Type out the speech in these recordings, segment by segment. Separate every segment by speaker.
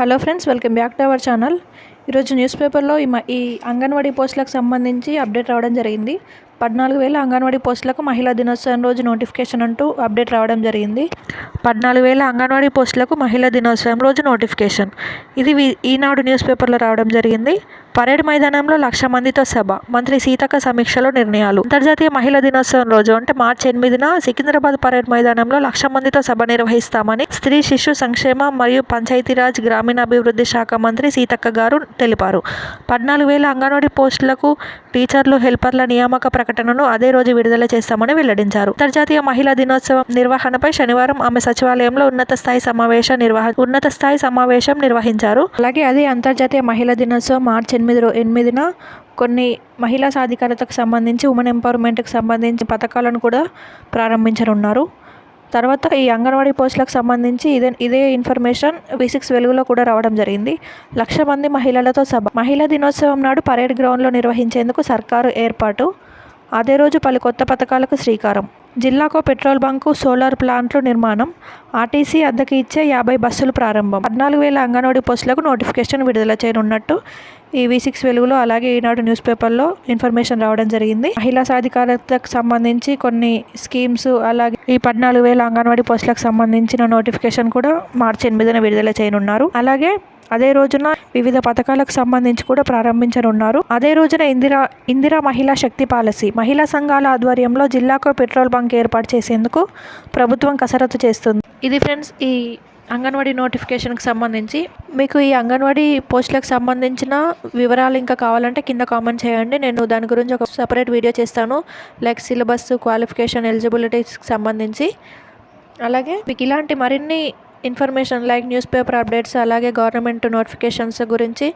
Speaker 1: Hello friends welcome back to our channel. ఈరోజు news పేపర్లో ఈ మ- ఈ అంగన్వాడీ పోస్టులకు సంబంధించి అప్డేట్ రావడం జరిగింది. పద్నాలుగు వేల అంగన్వాడీ పోస్టులకు మహిళా దినోత్సవం రోజు నోటిఫికేషన్ అంటూ అప్డేట్ రావడం జరిగింది. పద్నాలుగు వేల అంగన్వాడీ పోస్టులకు మహిళా దినోత్సవం రోజు నోటిఫికేషన్. ఇది ఈనాడు న్యూస్ పేపర్లో రావడం జరిగింది. పరేడ్ మైదానంలో లక్ష మందితో సభ. మంత్రి సీతక్క సమీక్షలో నిర్ణయాలు. అంతర్జాతీయ మహిళా దినోత్సవం రోజు అంటే మార్చి ఎనిమిదిన సికింద్రాబాద్ పరేడ్ మైదానంలో లక్ష మందితో సభ నిర్వహిస్తామని స్త్రీ శిశు సంక్షేమ మరియు పంచాయతీరాజ్ గ్రామీణాభివృద్ధి శాఖ మంత్రి సీతక్క గారు తెలిపారు. పద్నాలుగు వేల అంగన్వాడీ పోస్టులకు టీచర్లు హెల్పర్ల నియామక ప్రకటనను అదే రోజు విడుదల చేస్తామని వెల్లడించారు. అంతర్జాతీయ మహిళా దినోత్సవం నిర్వహణపై శనివారం ఆమె సచివాలయంలో ఉన్నత స్థాయి సమావేశ నిర్వహ ఉన్నత స్థాయి సమావేశం నిర్వహించారు. అలాగే అదే అంతర్జాతీయ మహిళా దినోత్సవం మార్చి ఎనిమిది రో- ఎనిమిదిన కొన్ని మహిళా సాధికారతకు సంబంధించి ఉమెన్ ఎంపవర్మెంట్కి సంబంధించి పథకాలను కూడా ప్రారంభించనున్నారు. తర్వాత ఈ అంగన్వాడీ పోస్టులకు సంబంధించి ఇదే ఇదే ఇన్ఫర్మేషన్ వి సిక్స్ వెలుగులో కూడా రావడం జరిగింది. లక్ష మంది మహిళలతో సభ మహిళా దినోత్సవం నాడు పరేడ్ గ్రౌండ్లో నిర్వహించేందుకు సర్కారు ఏర్పాటు. అదే రోజు పలు కొత్త పథకాలకు శ్రీకారం. జిల్లాకో పెట్రోల్ బంకు సోలార్ ప్లాంట్లు నిర్మాణం. ఆర్టీసీ అద్దెకి ఇచ్చే యాభై బస్సులు ప్రారంభం. పద్నాలుగు వేల అంగన్వాడీ పోస్టులకు నోటిఫికేషన్ విడుదల చేయనున్నట్టు ఈ వి సిక్స్ వెలుగులో అలాగే ఈనాడు న్యూస్ పేపర్లో ఇన్ఫర్మేషన్ రావడం జరిగింది. మహిళా సాధికారతకు సంబంధించి కొన్ని స్కీమ్స్ అలాగే ఈ పద్నాలుగు వేల అంగన్వాడీ పోస్టులకు సంబంధించిన నోటిఫికేషన్ కూడా మార్చి ఎనిమిదిన విడుదల చేయనున్నారు. అలాగే అదే రోజున వివిధ పథకాలకు సంబంధించి కూడా ప్రారంభించనున్నారు. అదే రోజున ఇందిరా ఇందిరా మహిళా శక్తి పాలసీ మహిళా సంఘాల ఆధ్వర్యంలో జిల్లాకు పెట్రోల్ బంక్ ఏర్పాటు చేసేందుకు ప్రభుత్వం కసరత్తు చేస్తుంది. ఇది ఫ్రెండ్స్ ఈ అంగన్వాడీ నోటిఫికేషన్కి సంబంధించి. మీకు ఈ అంగన్వాడీ పోస్టులకు సంబంధించిన వివరాలు ఇంకా కావాలంటే కింద కామెంట్ చేయండి. నేను దాని గురించి ఒక సపరేట్ వీడియో చేస్తాను. లైక్ సిలబస్ క్వాలిఫికేషన్ ఎలిజిబిలిటీస్కి సంబంధించి. అలాగే మీకు ఇలాంటి మరిన్ని information like news paper updates అలాగే గవర్నమెంట్ నోటిఫికేషన్స్ గురించి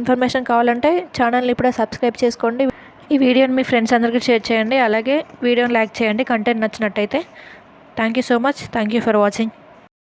Speaker 1: ఇన్ఫర్మేషన్ కావాలంటే ఛానల్ని ఇప్పుడే సబ్స్క్రైబ్ చేసుకోండి. ఈ వీడియోని మీ ఫ్రెండ్స్ అందరికీ షేర్ చేయండి. అలాగే వీడియోని లైక్ చేయండి. కంటెంట్ నచ్చినట్టయితే thank you so much. Thank you for watching.